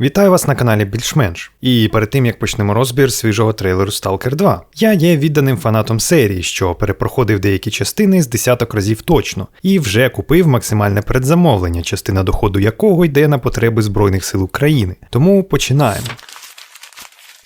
Вітаю вас на каналі Більш-менш. І перед тим як почнемо розбір свіжого трейлеру Stalker 2. Я є відданим фанатом серії, що перепроходив деякі частини з десяток разів точно, і вже купив максимальне передзамовлення, частина доходу якого йде на потреби Збройних сил України. Тому починаємо.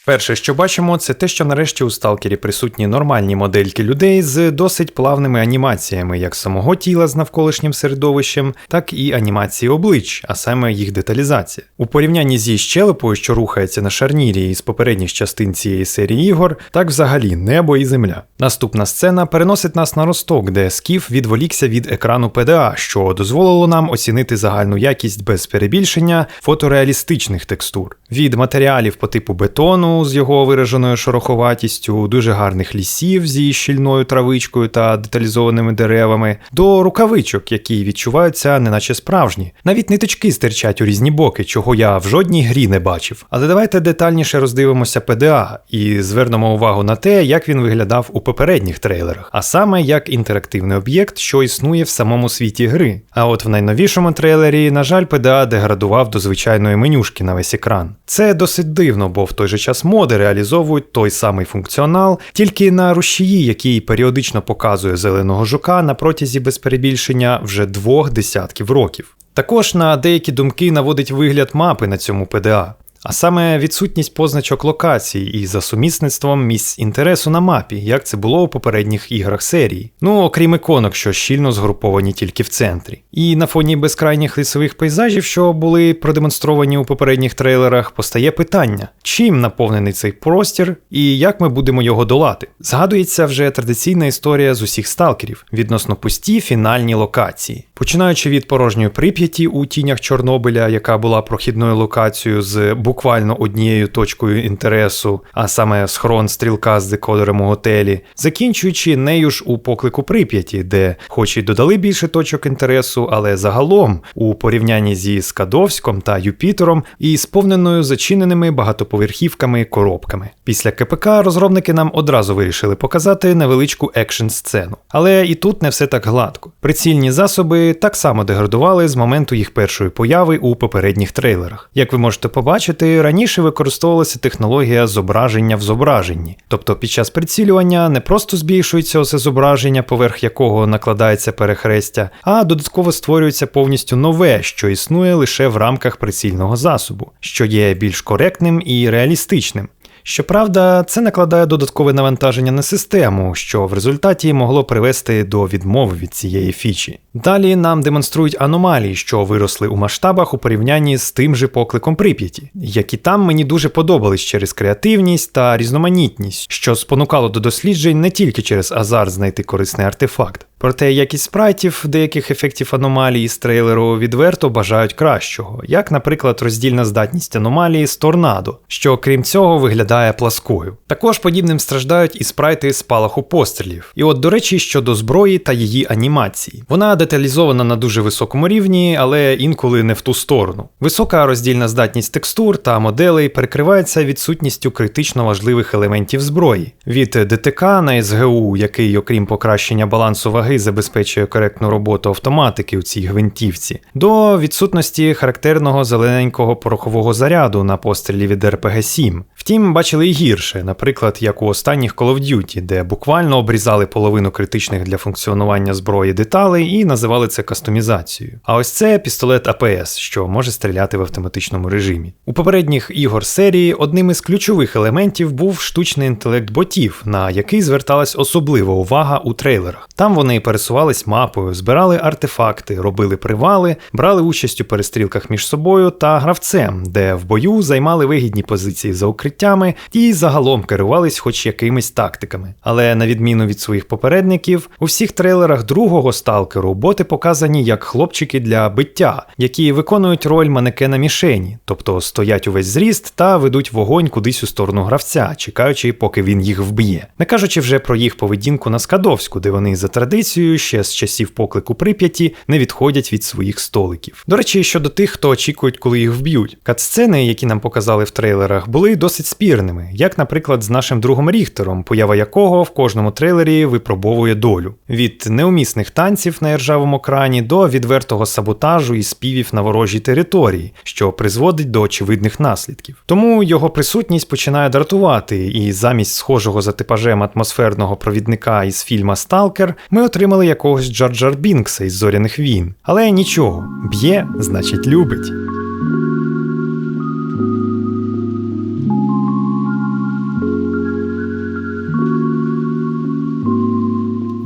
Перше, що бачимо, це те, що нарешті у сталкері присутні нормальні модельки людей з досить плавними анімаціями як самого тіла з навколишнім середовищем, так і анімації облич, а саме їх деталізація. У порівнянні зі щелепою, що рухається на шарнірі із попередніх частин цієї серії ігор, так взагалі небо і земля. Наступна сцена переносить нас на росток, де скіф відволікся від екрану ПДА, що дозволило нам оцінити загальну якість без перебільшення фотореалістичних текстур. Від матеріалів по типу бетону з його вираженою шороховатістю, дуже гарних лісів зі щільною травичкою та деталізованими деревами, до рукавичок, які відчуваються неначе справжні. Навіть ниточки стирчать у різні боки, чого я в жодній грі не бачив. Але давайте детальніше роздивимося ПДА і звернемо увагу на те, як він виглядав у попередніх трейлерах, а саме як інтерактивний об'єкт, що існує в самому світі гри. А от в найновішому трейлері, на жаль, ПДА деградував до звичайної менюшки на весь екран. Це досить дивно, бо в той же час моди реалізовують той самий функціонал, тільки на рушії, який періодично показує зеленого жука на протязі без перебільшення вже двох десятків років. Також на деякі думки наводить вигляд мапи на цьому ПДА. А саме відсутність позначок локацій і за сумісництвом місць інтересу на мапі, як це було у попередніх іграх серії. Ну окрім іконок, що щільно згруповані тільки в центрі. І на фоні безкрайніх лісових пейзажів, що були продемонстровані у попередніх трейлерах, постає питання, чим наповнений цей простір і як ми будемо його долати. Згадується вже традиційна історія з усіх сталкерів відносно пусті фінальні локації. Починаючи від порожньої прип'яті у тінях Чорнобиля, яка була прохідною локацією з буквально однією точкою інтересу, а саме схрон стрілка з декодером у готелі, закінчуючи нею ж у поклику прип'яті, де, хоч і додали більше точок інтересу, але загалом у порівнянні зі Скадовськом та Юпітером і сповненою зачиненими багатоповерхівками коробками. Після КПК розробники нам одразу вирішили показати невеличку екшн сцену. Але і тут не все так гладко. Прицільні засоби так само деградували з моменту їх першої появи у попередніх трейлерах. Як ви можете побачити, раніше використовувалася технологія зображення в зображенні, тобто під час прицілювання не просто збільшується оце зображення, поверх якого накладається перехрестя, а додатково створюється повністю нове, що існує лише в рамках прицільного засобу, що є більш коректним і реалістичним. Щоправда, це накладає додаткове навантаження на систему, що в результаті могло привести до відмови від цієї фічі. Далі нам демонструють аномалії, що виросли у масштабах у порівнянні з тим же покликом прип'яті, які там мені дуже подобались через креативність та різноманітність, що спонукало до досліджень не тільки через азарт знайти корисний артефакт. Проте якість спрайтів деяких ефектів аномалії з трейлеру відверто бажають кращого, як, наприклад, роздільна здатність аномалії з торнадо, що крім цього виглядає пласкою. Також подібним страждають і спрайти спалаху пострілів. І от, до речі, щодо зброї та її анімації. Вона деталізована на дуже високому рівні, але інколи не в ту сторону. Висока роздільна здатність текстур та моделей перекривається відсутністю критично важливих елементів зброї від ДТК на СГУ, який, окрім покращення балансу ваги, ваги забезпечує коректну роботу автоматики у цій гвинтівці, до відсутності характерного зелененького порохового заряду на пострілі від РПГ-7. Втім, бачили і гірше, наприклад, як у останніх Call of Duty, де буквально обрізали половину критичних для функціонування зброї деталей і називали це кастомізацією. А ось це пістолет АПС, що може стріляти в автоматичному режимі. У попередніх ігор серії одним із ключових елементів був штучний інтелект ботів, на який зверталась особлива увага у трейлерах. Там вони пересувались мапою, збирали артефакти, робили привали, брали участь у перестрілках між собою та гравцем, де в бою займали вигідні позиції за укриттями і загалом керувались хоч якимись тактиками. Але на відміну від своїх попередників, у всіх трейлерах другого сталкеру боти показані як хлопчики для биття, які виконують роль манекена мішені, тобто стоять увесь зріст та ведуть вогонь кудись у сторону гравця, чекаючи, поки він їх вб'є. Не кажучи вже про їх поведінку на Скадовську, де вони за традицією традицією ще з часів поклику Прип'яті не відходять від своїх столиків. До речі, щодо тих, хто очікують, коли їх вб'ють. Катсцени, які нам показали в трейлерах, були досить спірними, як, наприклад, з нашим другом Ріхтером, поява якого в кожному трейлері випробовує долю. Від неумісних танців на іржавому крані до відвертого саботажу і співів на ворожій території, що призводить до очевидних наслідків. Тому його присутність починає дратувати, і замість схожого за типажем атмосферного провідника із фільма Сталкер ми отримали якогось Джар-Джар Бінкса із зоряних війн. Але нічого, б'є, значить любить.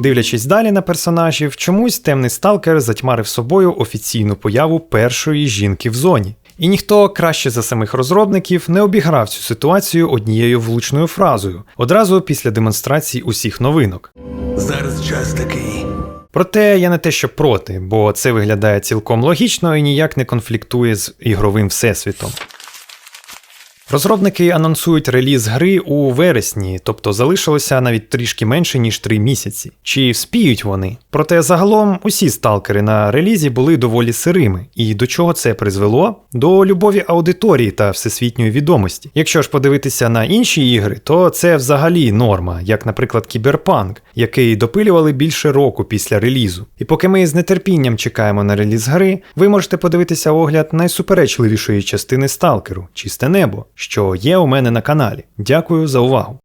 Дивлячись далі на персонажів, чомусь темний сталкер затьмарив собою офіційну появу першої жінки в зоні. І ніхто краще за самих розробників не обіграв цю ситуацію однією влучною фразою одразу після демонстрації усіх новинок. Зараз час такий. Проте я не те, що проти, бо це виглядає цілком логічно і ніяк не конфліктує з ігровим всесвітом. Розробники анонсують реліз гри у вересні, тобто залишилося навіть трішки менше ніж 3 місяці. Чи вспіють вони? Проте загалом усі сталкери на релізі були доволі сирими. І до чого це призвело? До любові аудиторії та всесвітньої відомості. Якщо ж подивитися на інші ігри, то це взагалі норма, як, наприклад, Кіберпанк, який допилювали більше року після релізу. І поки ми з нетерпінням чекаємо на реліз гри, ви можете подивитися огляд найсуперечливішої частини сталкеру Чисте небо, що є у мене на каналі. Дякую за увагу.